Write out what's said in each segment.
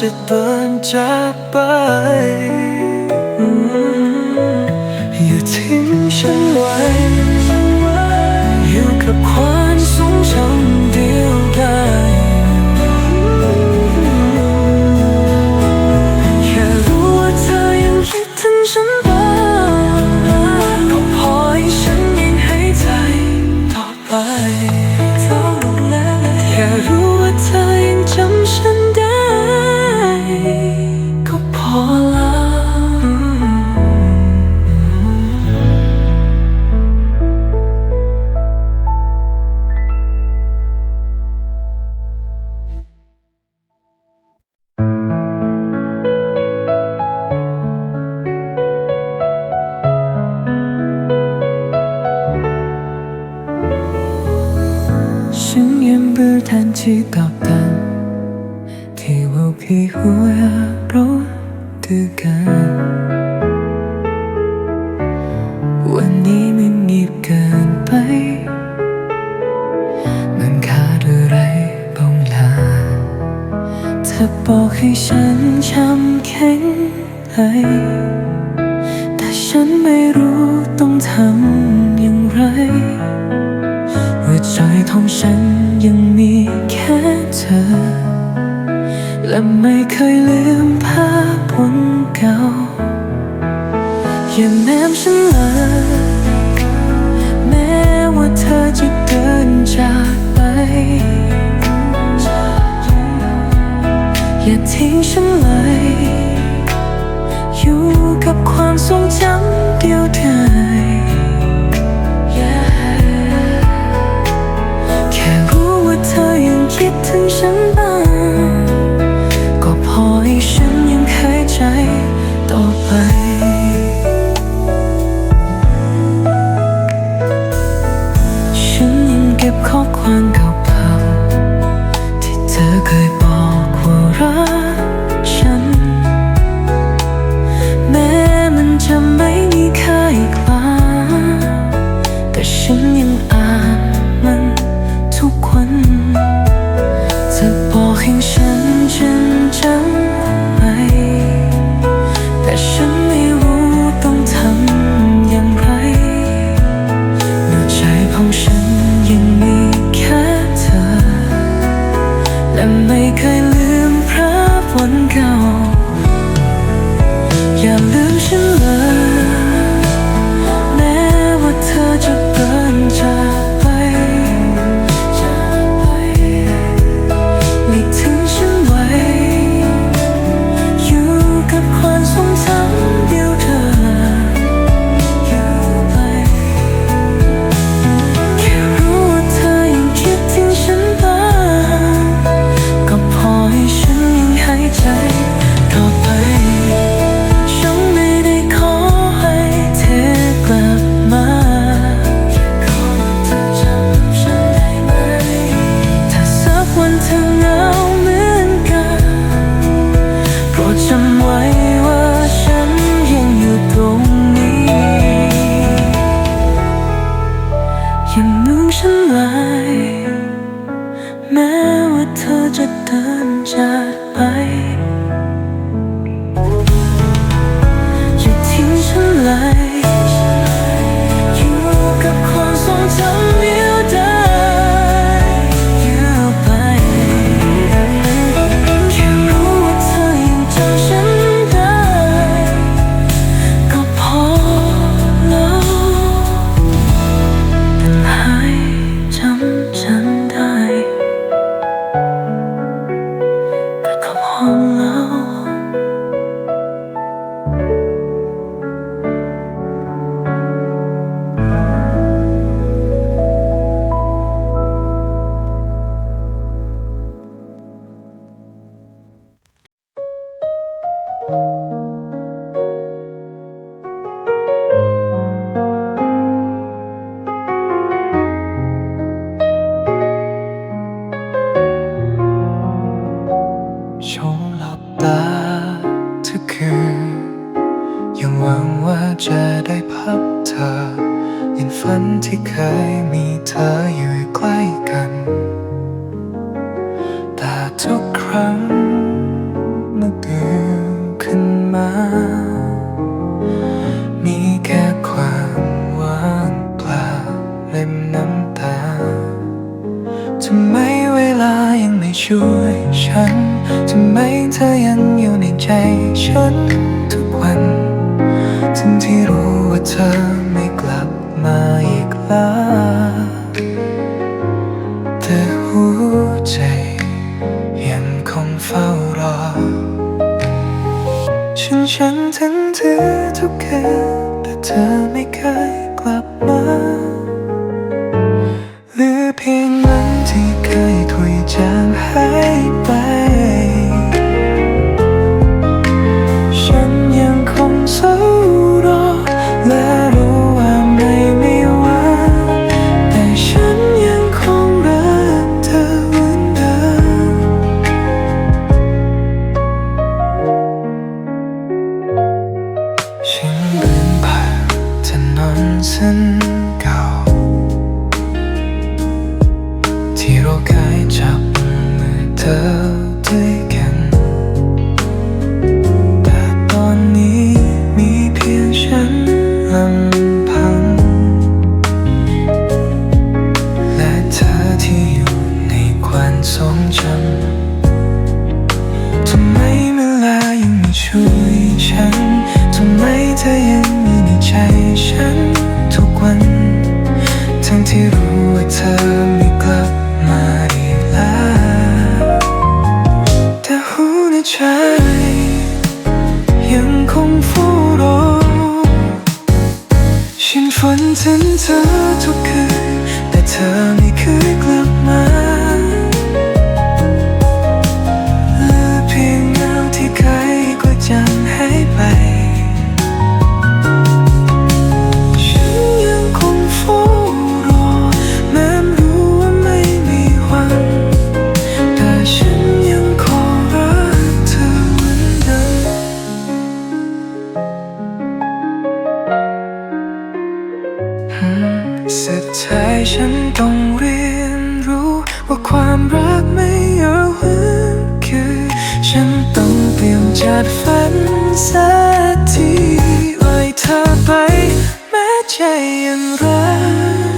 จะเดินจากไป 뜨겁던 기억이 후야 อย่าทิ้งฉันเลย อยู่กับความทรงจำเดียวดายแค่รู้ว่าเธอยังคิดถึงฉัน แต่หัวใจยังคงเฝ้ารอ ฉันฉันทั้งเธอทุกคืแต่เธอไม่เคย ฉันต้องเรียนรู้ว่าความรักไม่เอาหืนคือ ฉันต้องเตรียมจัดฝันสักทีไล่เธอไป แม้ใจยังรัก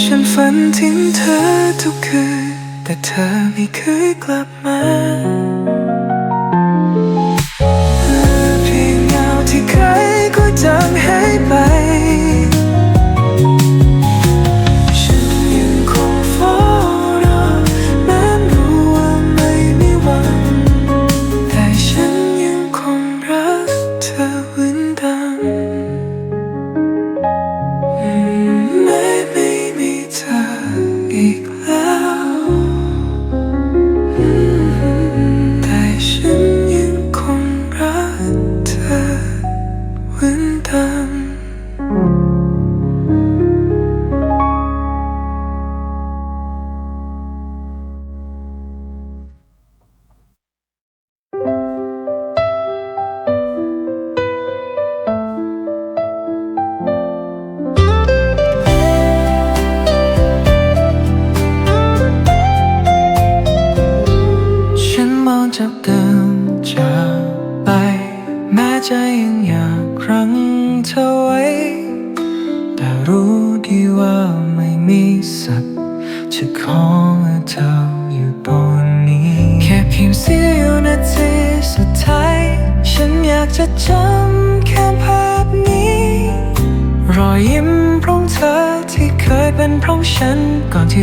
ฉันฝันถึงเธอทุกคืนแต่เธอไม่เคยกลับมา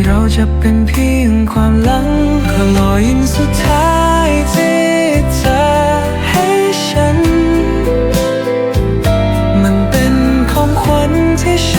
ที่เราจะเป็นเพียงความหลังก็ลอยินสุดท้ายที่เธอให้ฉัน มันเป็นของขวัญที่ฉัน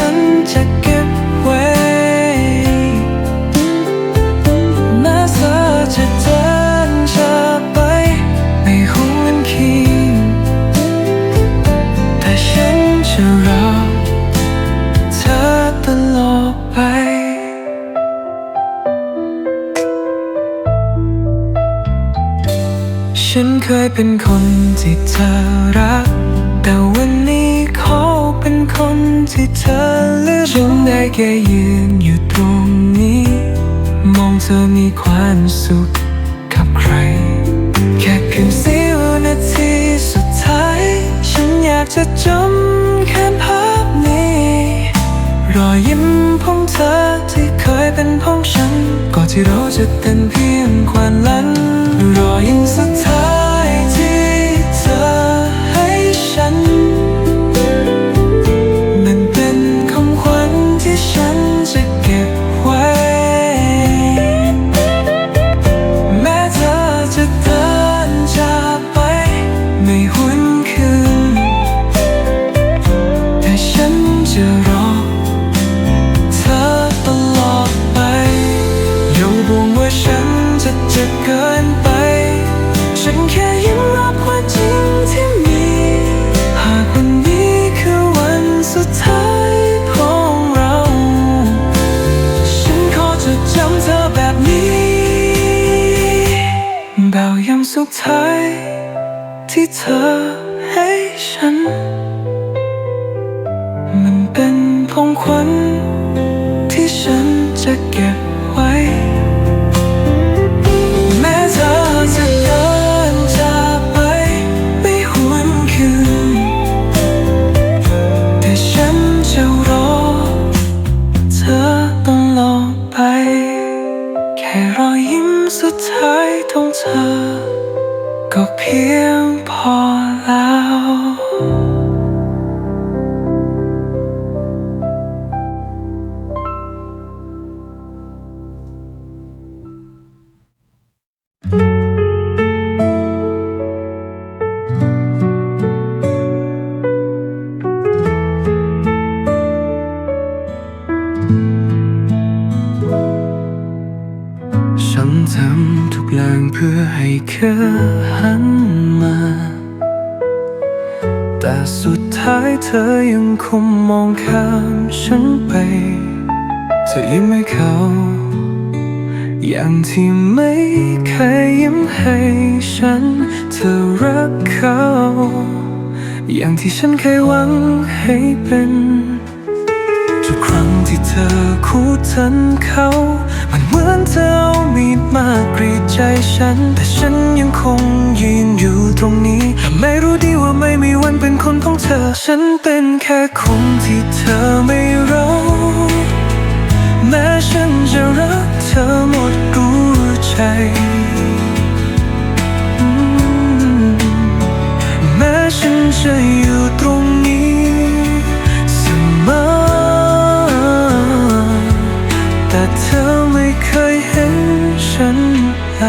เป็นคนที่เธอรัก แต่วันนี้เขาเป็นคนที่เธอเลือกฉันได้แค่ยืนอยู่ตรงนี้ มองเธอมีความสุขกับใคร แค่เพียงสี้ยวนาทีสุดท้าย ฉันอยากจะจำแค่ภาพนี้ รอยยิ้มของเธอที่เคยเป็นของฉัน ก่อนที่เราจะเป็นเพียงควันลันรอยยิ้มสุดท้าย เธอให้ฉัน มันเป็นของขวัญที่ฉันจะเก็บ ให้เธอหันมา แต่สุดท้ายเธอยังคงมองข้ามฉันไป เธอยิ้มให้เขา อย่างที่ไม่เคยยิ้มให้ฉัน เธอรักเขา อย่างที่ฉันเคยหวังให้เป็น ทุกครั้งที่เธอคู่ทันเขา มือนเธอเอามีดมากรีดใจฉัน แต่ฉันยังคงยืนอยู่ตรงนี้แต่ไม่รู้ดีว่าไม่มีวันเป็นคนของเธอ ฉันเป็นแค่คนที่เธอไม่รู้แม้ฉันจะรักเธอหมดรู้ใจแม้ฉันจะอยู่ตรง เคยเห็นฉันเล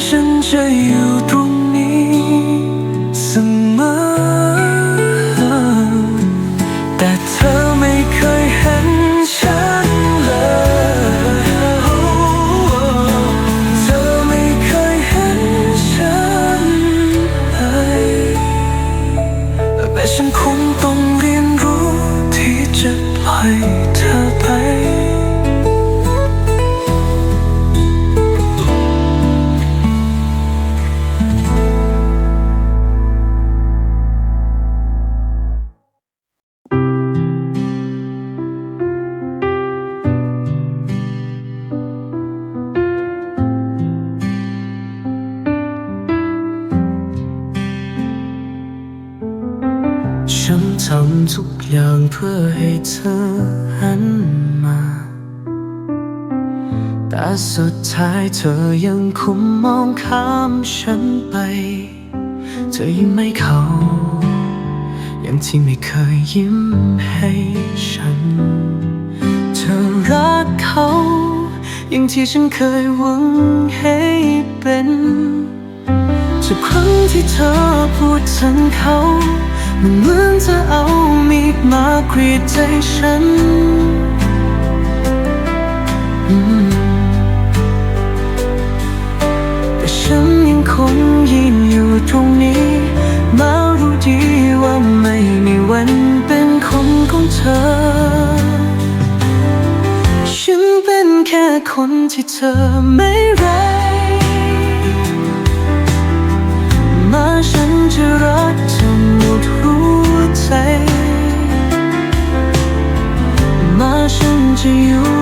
ฉั有จ แต่สุดท้ายเธอยังคุมมองข้ามฉันไป เธอยิ้มไม่เขายังที่ไม่เคยยิ้มให้ฉัน เธอรักเขาอย่างที่ฉันเคยหวังให้เป็นทุกครั้งที่เธอพูดถึงเขามันเหมือนจะเอามีดมากรีดใจฉัน mm คงยืนอยู่ตรงนี้มารู้ดีว่าไม่มีวันเป็นคนของเธอ ฉันเป็นแค่คนที่เธอไม่รักมาฉันจะรักเธอหมดหัวใจ มาฉันจะอยู่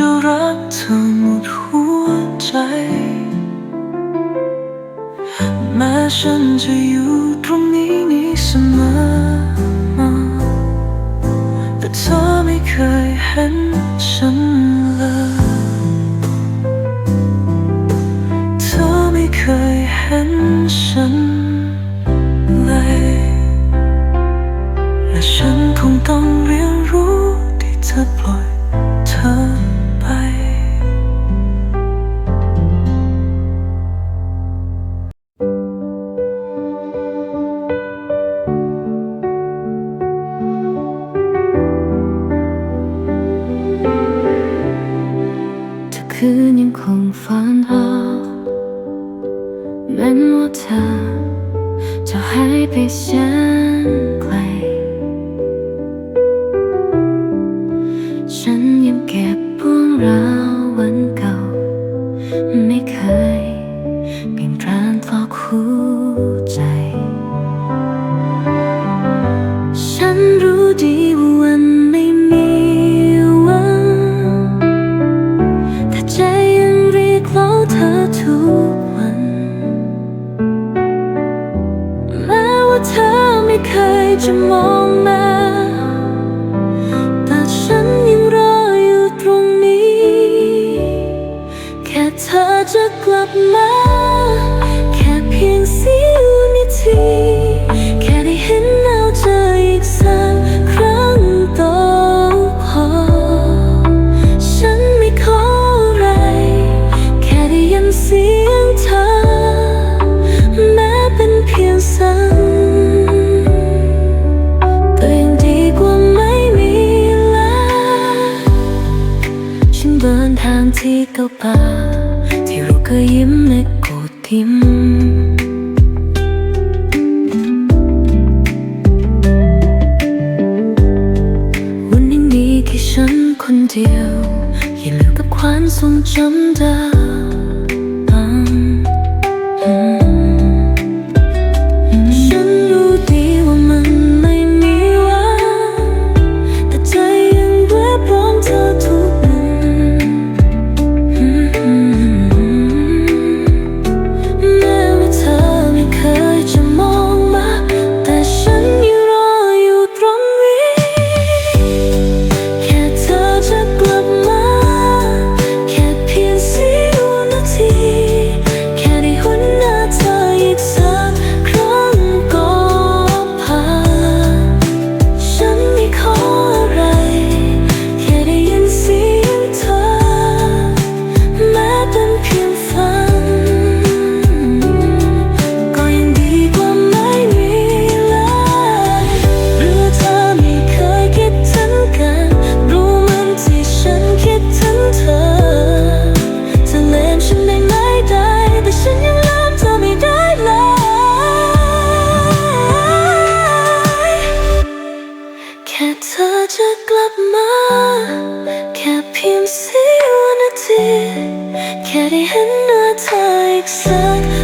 จะรักเธอหมดหัวใจ แม้ฉันจะอยู่ตรงนี้นี้เสมอ แต่เธอไม่เคยเห็น อ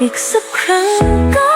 ออีกสักครั้งก็พอ